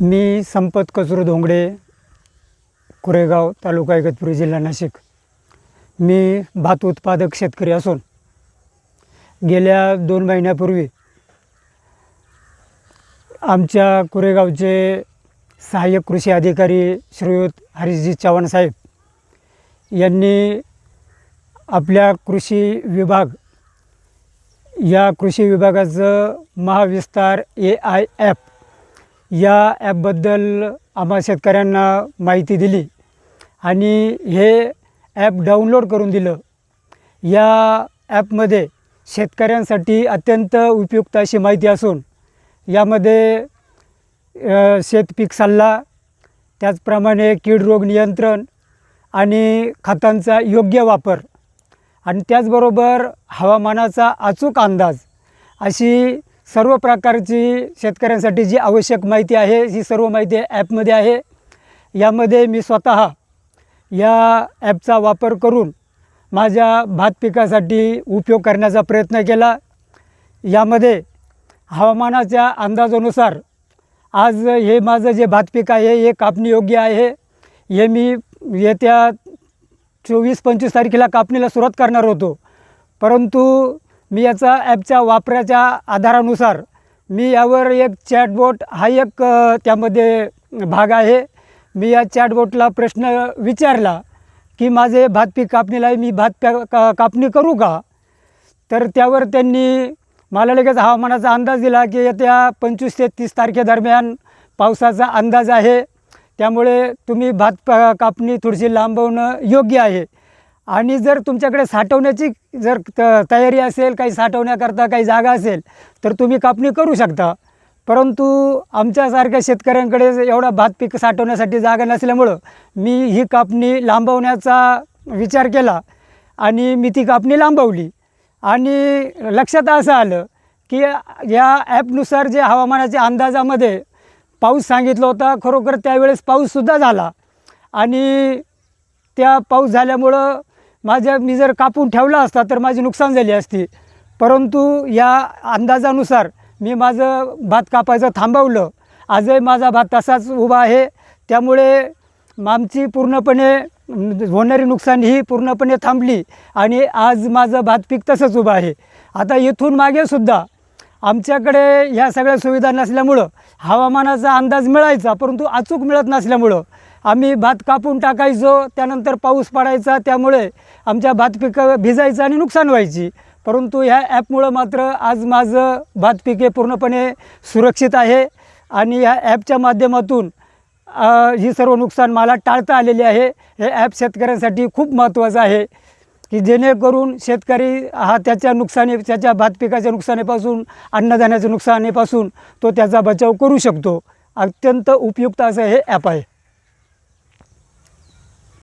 मी संपत कचरू धोंगडे कुरेगाव तालुका इगतपुरी जिल्हा नाशिक. मी भात उत्पादक शेतकरी असून गेल्या दोन महिन्यापूर्वी आमच्या कुरेगावचे सहाय्यक कृषी अधिकारी श्रीयुत हरीशजी चव्हाण साहेब यांनी आपल्या कृषी विभाग या कृषी विभागाचं महाविस्तार ए आय ॲप या ॲपबद्दल आम्हा शेतकऱ्यांना माहिती दिली आणि हे ॲप डाउनलोड करून दिलं. या ॲपमध्ये शेतकऱ्यांसाठी अत्यंत उपयुक्त अशी माहिती असून यामध्ये शेतपीक सल्ला त्याचप्रमाणे कीड रोग नियंत्रण आणि खतांचा योग्य वापर आणि त्याचबरोबर हवामानाचा अचूक अंदाज अशी सर्व प्रकारची शेतकऱ्यांसाठी जी आवश्यक माहिती आहे ही सर्व माहिती ॲपमध्ये आहे यामध्ये मी स्वतः या ॲपचा वापर करून माझ्या भात पिकासाठी उपयोग करण्याचा प्रयत्न केला. यामध्ये हवामानाच्या अंदाजानुसार आज हे माझं जे भात पीक आहे हे कापणी योग्य आहे. हे मी येत्या चोवीस पंचवीस तारखेला कापणीला सुरुवात करणार होतो. परंतु मी याचा ॲपच्या वापराच्या आधारानुसार मी यावर एक चॅटबोट हा एक त्यामध्ये भाग आहे. मी या चॅटबोटला प्रश्न विचारला की माझे भात पीक कापणीला आहे मी भात प्या का कापणी करू का? तर त्यावर त्यांनी मला लगेच हवामानाचा अंदाज दिला की येत्या पंचवीस ते तीस तारखेदरम्यान पावसाचा अंदाज आहे. त्यामुळे तुम्ही भात प- कापणी थोडीशी लांबवणं योग्य आहे. आणि जर तुमच्याकडे साठवण्याची जर त तयारी असेल काही साठवण्याकरता काही जागा असेल तर तुम्ही कापणी करू शकता. परंतु आमच्यासारख्या शेतकऱ्यांकडे एवढा भात पीक साठवण्यासाठी जागा नसल्यामुळं मी ही कापणी लांबवण्याचा विचार केला आणि मी ती कापणी लांबवली. आणि लक्षात असं आलं की या ॲपनुसार जे हवामानाच्या अंदाजामध्ये पाऊस सांगितला होता खरोखर त्यावेळेस पाऊससुद्धा झाला. आणि त्या पाऊस झाल्यामुळं माझ्या मी जर कापून ठेवला असता तर माझी नुकसान झाली असती. परंतु या अंदाजानुसार मी माझं भात कापायचं थांबवलं. आजही माझा भात तसाच उभा आहे. त्यामुळे आमची पूर्णपणे होणारी नुकसान ही पूर्णपणे थांबली आणि आज माझं भात पीक तसंच उभं आहे. आता इथून मागेसुद्धा आमच्याकडे ह्या सगळ्या सुविधा नसल्यामुळं हवामानाचा अंदाज मिळायचा परंतु अचूक मिळत नसल्यामुळं आम्ही भात कापून टाकायचो त्यानंतर पाऊस पडायचा त्यामुळे आमच्या भात पिकं भिजायचं आणि नुकसान व्हायची. परंतु ह्या ॲपमुळं मात्र आज माझं भात पिके पूर्णपणे सुरक्षित आहे आणि ह्या ॲपच्या माध्यमातून ही सर्व नुकसान मला टाळता आलेले आहे. हे ॲप शेतकऱ्यांसाठी खूप महत्त्वाचं आहे. की जेणेकरून शेतकरी हा त्याच्या नुकसानी त्याच्या भात पिकाच्या नुकसानीपासून अन्नधान्याच्या नुकसानीपासून तो त्याचा बचाव करू शकतो. अत्यंत उपयुक्त असं हे ॲप आहे.